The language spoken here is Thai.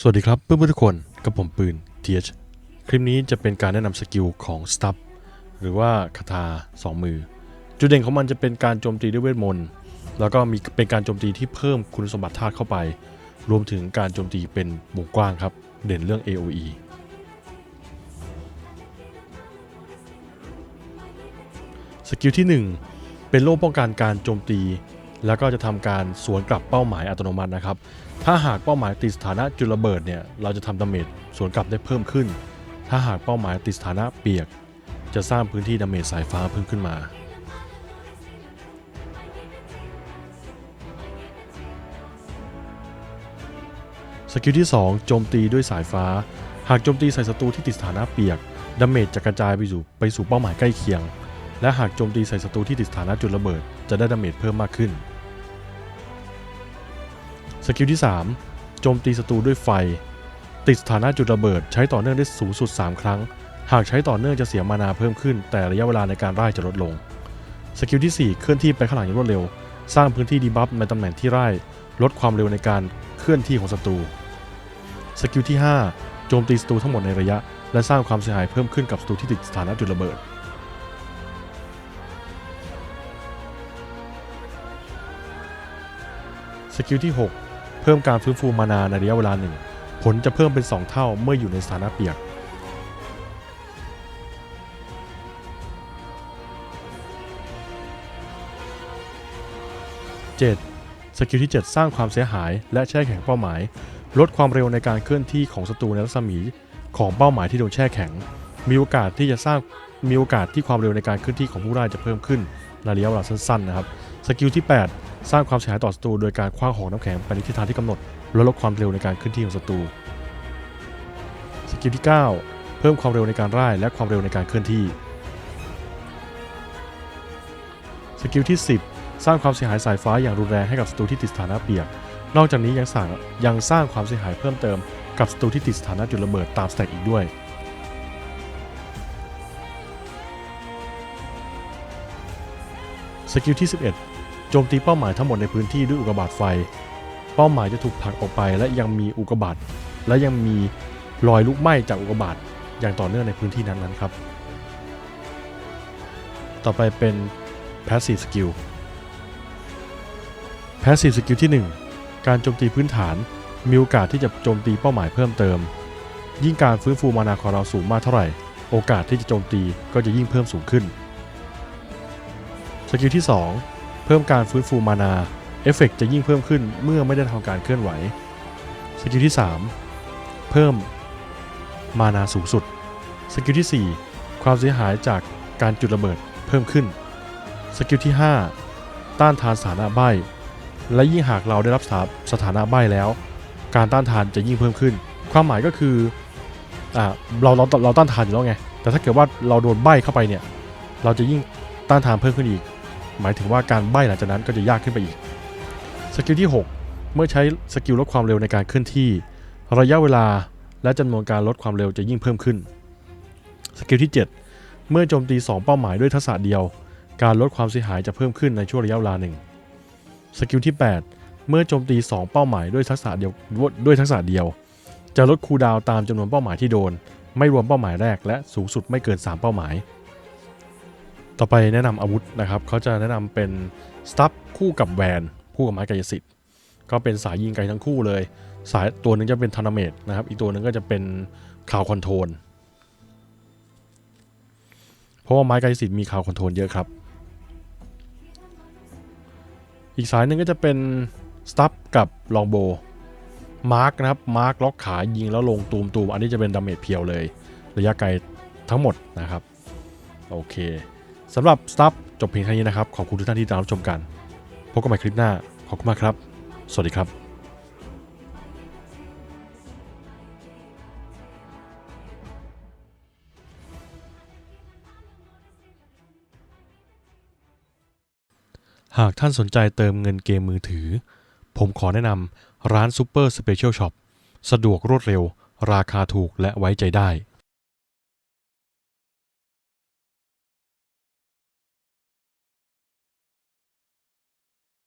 สวัสดีครับเพื่อนๆทุกคนกับผมปืน TH คลิปนี้จะเป็นการแนะนำสกิลของ Stub หรือว่าคาถาสองมือ จุดเด่นของมันจะเป็นการโจมตีด้วยเวทมนต์แล้วก็มีเป็นการโจมตีที่เพิ่มคุณสมบัติธาตุเข้าไป รวมถึงการโจมตีเป็นวงกว้างครับ เด่นเรื่อง AOE สกิลที่ 1 เป็นโล่ป้องกันการโจมตี แล้วก็จะทำการสวนกลับเป้าหมายอัตโนมัตินะครับ ถ้าหากเป้าหมายติดสถานะจุลระเบิดเนี่ยเราจะทำดาเมจสวนกลับได้เพิ่มขึ้น ถ้าหากเป้าหมายติดสถานะเปียก จะสร้างพื้นที่ดาเมจสายฟ้าเพิ่มขึ้นมาสกิลที่ 2 โจมตีด้วยสายฟ้า หากโจมตีใส่ศัตรูที่ติดสถานะเปียก ดาเมจจะกระจายไปสู่ไปสู่เป้าหมายใกล้เคียง และหากโจมตีใส่ศัตรูที่ติดสถานะจุดระเบิด จะได้ดาเมจเพิ่มมากขึ้น สกิลที่ 3 โจมตีศัตรูด้วยไฟ ติดสถานะจุดระเบิดใช้ต่อเนื่องได้สูงสุด 3 ครั้ง หากใช้ต่อเนื่องจะเสียมานาเพิ่มขึ้น แต่ระยะเวลาในการร่ายจะลดลง สกิลที่ 4 เคลื่อนที่ไปข้างหลังอย่างรวดเร็ว สร้างพื้นที่ดีบัฟในตำแหน่งที่ร่ายลดความเร็วในการเคลื่อนที่ของศัตรู สกิลที่ 5 โจมตีศัตรูทั้งหมดในระยะ และสร้างความเสียหายเพิ่มขึ้นกับศัตรูที่ติดสถานะจุดระเบิดสกิลที่ 6 เพิ่มการฟื้นฟูมานาในระยะเวลาหนึ่ง ผลจะเพิ่มเป็น 2 เท่าเมื่ออยู่ในสถานะเปียก 7. สกิลที่ 7 สร้างความเสียหายและแช่แข็งเป้าหมาย ลดความเร็วในการเคลื่อนที่ของศัตรูในรัศมีของเป้าหมายที่โดนแช่แข็ง มีโอกาสที่จะสร้างมีโอกาสที่ความเร็วในการเคลื่อนที่ของผู้ร่ายจะเพิ่มขึ้นในระยะเวลาสั้นๆนะครับ สกิลที่ 8 สร้างความเสียหายต่อศัตรูโดยการคว้างของน้ำแข็งไปในทิศทางที่กำหนดและลดความเร็วในการเคลื่อนที่ของศัตรู สกิลที่ 9 เพิ่มความเร็วในการร่ายและความเร็วในการเคลื่อนที่ สกิลที่ 10 สร้างความเสียหายสายฟ้าอย่างรุนแรงให้กับศัตรูที่ติดสถานะเปียก นอกจากนี้ยังสร้างยังสร้างความเสียหายเพิ่มเติมกับศัตรูที่ติดสถานะจุดระเบิดตามสแต็กอีกด้วยสกิลที่ 11 โจมตีเป้าหมายทั้งหมดในพื้นที่ด้วยอุกกาบาตไฟ เป้าหมายจะถูกผลักออกไป และยังมีอุกกาบาตและยังมีรอยลุกไหม้จากอุกกาบาตอย่างต่อเนื่องในพื้นที่นั้นๆครับ ต่อไปเป็น Passive Skill Passive Skill ที่ 1 การโจมตีพื้นฐานมีโอกาสที่จะโจมตีเป้าหมายเพิ่มเติม ยิ่งการฟื้นฟูมานาของเราสูงมากเท่าไหร่ โอกาสที่จะโจมตีก็จะยิ่งเพิ่มสูงขึ้น สกิลที่ 2 เพิ่มการฟื้นฟูมานา เอฟเฟกต์จะยิ่งเพิ่มขึ้นเมื่อไม่ได้ทำการเคลื่อนไหว สกิลที่ 3 เพิ่มมานาสูงสุด สกิลที่ 4 ความเสียหายจากการจุดระเบิดเพิ่มขึ้น สกิลที่ 5 ต้านทานสถานะใบและยิ่งหากเราได้รับสถานะใบแล้ว การต้านทานจะยิ่งเพิ่มขึ้น ความหมายก็คืออ่าเราเราเราต้านทานอยู่แล้วไง แต่ถ้าเกิดว่าเราโดนใบเข้าไปเนี่ย เราจะยิ่งต้านทานเพิ่มขึ้นอีก หมายถึงว่าการใบ้หลังจากนั้นก็จะยากขึ้นไปอีก สกิลที่ 6 เมื่อใช้สกิลลดความเร็วในการเคลื่อนที่ ระยะเวลาและจำนวนการลดความเร็วจะยิ่งเพิ่มขึ้น สกิลที่ 7 เมื่อโจมตี 2 เป้าหมายด้วยทักษะเดียว การลดความเสียหายจะเพิ่มขึ้นในช่วงระยะเวลาหนึ่งสกิลที่ 8 เมื่อโจมตี 2 เป้าหมายด้วยทักษะเดียวด้วยทักษะเดียว จะลดคูดาวตามจำนวนเป้าหมายที่โดน ไม่รวมเป้าหมายแรกและสูงสุดไม่เกิน 3 เป้าหมาย ต่อไปแนะนำอาวุธนะครับเขาจะแนะนำเป็นสตัฟคู่กับแวนคู่กับไม้กายสิทธิ์ก็เป็นสายยิงไกลทั้งคู่เลย สายตัวหนึงจะเป็นธนาเมตนะครับ อีกตัวหนึงก็จะเป็นคาวคอนโทรลเพราะว่าไม้กายสิทธิ์มีคาวคอนโทรลเยอะครับ อีกสายหนึ่งก็จะเป็นสตัฟกับลองโบมาร์กนะครับมาร์กล็อกขายิงแล้วลงตูมตูมอันนี้จะเป็นดาเมจเพียวเลย ระยะไกลทั้งหมดนะครับ โอเค สำหรับสตัฟจบเพียงเท่นี้นะครับ ขอบคุณทุกท่านที่ติดตามรับชมกัน พบกันใหม่คลิปหน้า ขอบคุณมากครับ สวัสดีครับหากท่านสนใจเติมเงินเกมมือถือ ผมขอแนะนำร้าน Super Special Shop สะดวกรวดเร็ว ราคาถูกและไว้ใจได้